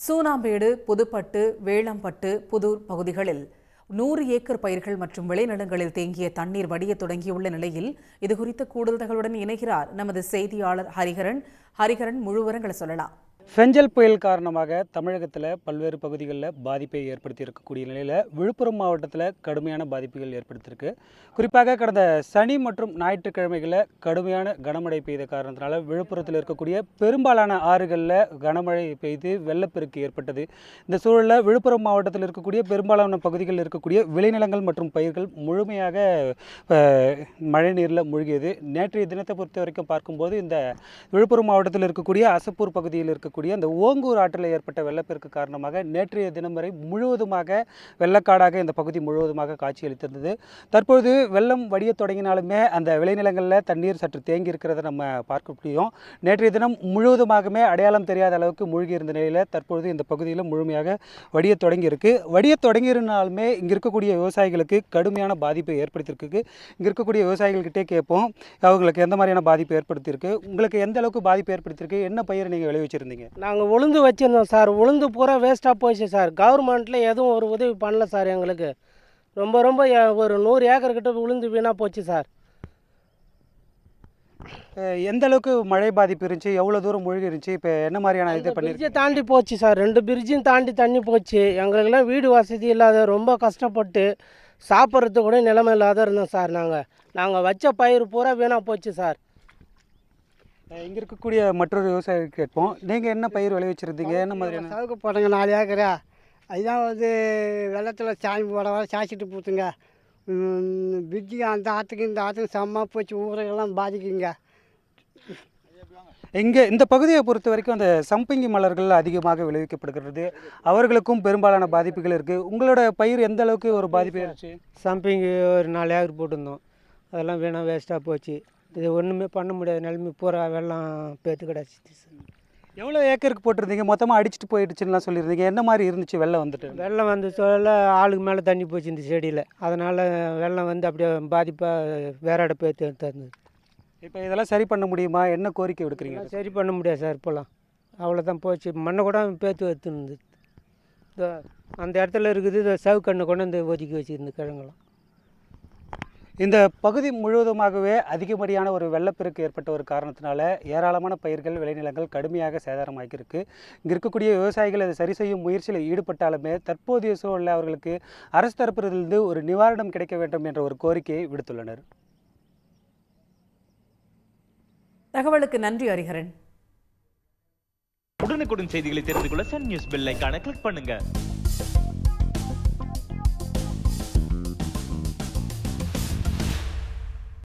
சூனாம்பேடு புதுப்பட்டு வேளம்பட்டு புதூர் பகுதிகளில் நூறு ஏக்கர் பயிர்கள் மற்றும் விளைநிலங்களில் தேங்கிய தண்ணீர் வடியத் தொடங்கியுள்ள நிலையில் இதுகுறித்த கூடுதல் தகவலுடன் இணைகிறார் நமது செய்தியாளர் ஹரிஹரன். ஹரிஹரன் முழுவரங்களை சொல்லலாம். ஃபெஞ்சல் புயல் காரணமாக தமிழகத்தில் பல்வேறு பகுதிகளில் பாதிப்பை ஏற்படுத்தி இருக்கக்கூடிய நிலையில் விழுப்புரம் மாவட்டத்தில் கடுமையான பாதிப்புகள் ஏற்படுத்தியிருக்கு. குறிப்பாக கடந்த சனி மற்றும் ஞாயிற்றுக்கிழமைகளில் கடுமையான கனமழை பெய்த காரணத்தினால விழுப்புரத்தில் இருக்கக்கூடிய பெரும்பாலான ஆறுகளில் கனமழை பெய்து வெள்ளப்பெருக்கு ஏற்பட்டது. இந்த சூழலில் விழுப்புரம் மாவட்டத்தில் இருக்கக்கூடிய பெரும்பாலான பகுதிகளில் இருக்கக்கூடிய விளைநிலங்கள் மற்றும் பயிர்கள் முழுமையாக மழை நீரில் மூழ்கியது. நேற்றைய தினத்தை பொறுத்த வரைக்கும் பார்க்கும்போது இந்த விழுப்புரம் மாவட்டத்தில் இருக்கக்கூடிய அசப்பூர் பகுதியில் இருக்கக்கூடிய அந்த ஓங்கூர் ஆற்றில் ஏற்பட்ட வெள்ளப்பெருக்கு காரணமாக நேற்றைய தினம் வரை முழுவதுமாக வெள்ளக்காடாக இந்த பகுதி முழுவதுமாக காட்சியளித்திருந்தது. தற்பொழுது வெள்ளம் வடிய தொடங்கினாலுமே அந்த விளைநிலங்களில் தண்ணீர் சற்று தேங்கி இருக்கிறத நம்ம பார்க்க முடியும். நேற்றைய தினம் முழுவதுமாகவே அடையாளம் தெரியாத அளவுக்கு மூழ்கி இருந்த நிலையில் தற்பொழுது இந்த பகுதியில் முழுமையாக வடிய தொடங்கியிருக்கு. வடிய தொடங்கியிருந்தாலுமே இங்கே இருக்கக்கூடிய விவசாயிகளுக்கு கடுமையான பாதிப்பை ஏற்படுத்தியிருக்கு இங்கே இருக்கக்கூடிய விவசாயிகள்கிட்டே கேட்போம் அவங்களுக்கு எந்த மாதிரியான பாதிப்பு ஏற்படுத்தியிருக்கு? உங்களுக்கு எந்த அளவுக்கு பாதிப்பு ஏற்படுத்தியிருக்கு? என்ன பயிர் நீங்கள் விளைவிச்சிருந்தீங்க? நாங்கள் உளுந்து வச்சுருந்தோம் சார். உளுந்து பூரா வேஸ்ட்டாக போச்சு சார். கவர்மெண்ட்டில் எதுவும் ஒரு உதவி பண்ணல சார் எங்களுக்கு. ரொம்ப ரொம்ப ஒரு நூறு ஏக்கர் கிட்ட உளுந்து வீணாக போச்சு சார். எந்த அளவுக்கு மழை பாதிப்பு இருந்துச்சு? எவ்வளோ தூரம் மூழ்கி இருந்துச்சு? இப்போ என்ன மாதிரியான இது பண்ணி பிரிட்ஜை தாண்டி போச்சு சார். ரெண்டு பிரிட்ஜையும் தாண்டி தண்ணி போச்சு. எங்களுக்கெல்லாம் வீடு வசதி இல்லாத ரொம்ப கஷ்டப்பட்டு சாப்பிட்றதுக்கு கூட நிலைமை இல்லாத இருந்தோம் சார் நாங்கள் நாங்கள் வச்ச பயிர் பூரா வீணாக போச்சு சார். இங்கே இருக்கக்கூடிய மற்றொரு விவசாயி கேட்போம். நீங்கள் என்ன பயிர் விளைவிச்சிருந்தீங்க? என்ன மாதிரியான சவுக்கு போடுங்க நாலு ஏக்கரா. அதுதான் வந்து வெள்ளத்தில் சாமி போட வர சாய்ச்சிட்டு போத்துங்க. பிரிட்ஜுக்கு அந்த ஆற்றுக்கு இந்த ஆற்றுக்கு செம்ம போச்சு ஊரெல்லாம் பாதிக்குங்க. இங்கே இந்த பகுதியை பொறுத்த வரைக்கும் அந்த சம்பங்கி மலர்கள் அதிகமாக விளைவிக்கப்படுகிறது. அவர்களுக்கும் பெரும்பாலான பாதிப்புகள் இருக்குது உங்களோட பயிர் எந்த அளவுக்கு ஒரு பாதிப்பு இருந்துச்சு சம்பிங்கு ஒரு நாலு ஏக்கர் போட்டிருந்தோம். அதெல்லாம் வீணாக வேஸ்ட்டாக போச்சு. இது ஒன்றுமே பண்ண முடியாத நிலைமை பூரா வெள்ளம் பேத்து கிடச்சிச்சு எவ்வளோ ஏக்கருக்கு போட்டிருந்தீங்க? மொத்தமாக அடிச்சிட்டு போயிடுச்சுன்னுலாம் சொல்லியிருந்தீங்க. என்ன மாதிரி இருந்துச்சு வெள்ளம் வந்துட்டு? வெள்ளம் வந்து சொல்ல ஆளுக்கு மேலே தண்ணி போச்சு இந்த செடியில். அதனால் வெள்ளம் வந்து அப்படியே பாதிப்பாக வேற இட பேத்து தந்தது இப்போ இதெல்லாம் சரி பண்ண முடியுமா? என்ன கோரிக்கை விடுக்கிறீங்க? இதெல்லாம் சரி பண்ண முடியாது சார் இப்போலாம். அவ்வளோதான் போச்சு. மண்ணை கூட பேத்து எடுத்துருந்தது இதோ அந்த இடத்துல இருக்குது இதோ சவுக்கண்ணை கொண்டு வந்து ஒதுக்கி வச்சுருந்து கிழங்கெல்லாம். இந்த பகுதி முழுவதுமாகவே அதிகப்படியான ஒரு வெள்ளப்பெருக்கு ஏற்பட்ட ஒரு காரணத்தினால ஏராளமான பயிர்கள் விளைநிலங்கள் கடுமையாக சேதாரமாகியிருக்கு. இங்கே இருக்கக்கூடிய விவசாயிகள் அதை சரி செய்யும் முயற்சியில் ஈடுபட்டாலுமே தற்போதைய சூழலில் அவர்களுக்கு அரசு தரப்பிலிருந்து ஒரு நிவாரணம் கிடைக்க வேண்டும் என்ற ஒரு கோரிக்கையை விடுத்துள்ளனர். தகவலுக்கு நன்றி ஹரிஹரன். உடனுக்குடன் செய்திகளை தெரிந்து கொள்ள சன் நியூஸ் பெல் ஐகானை கிளிக் பண்ணுங்க.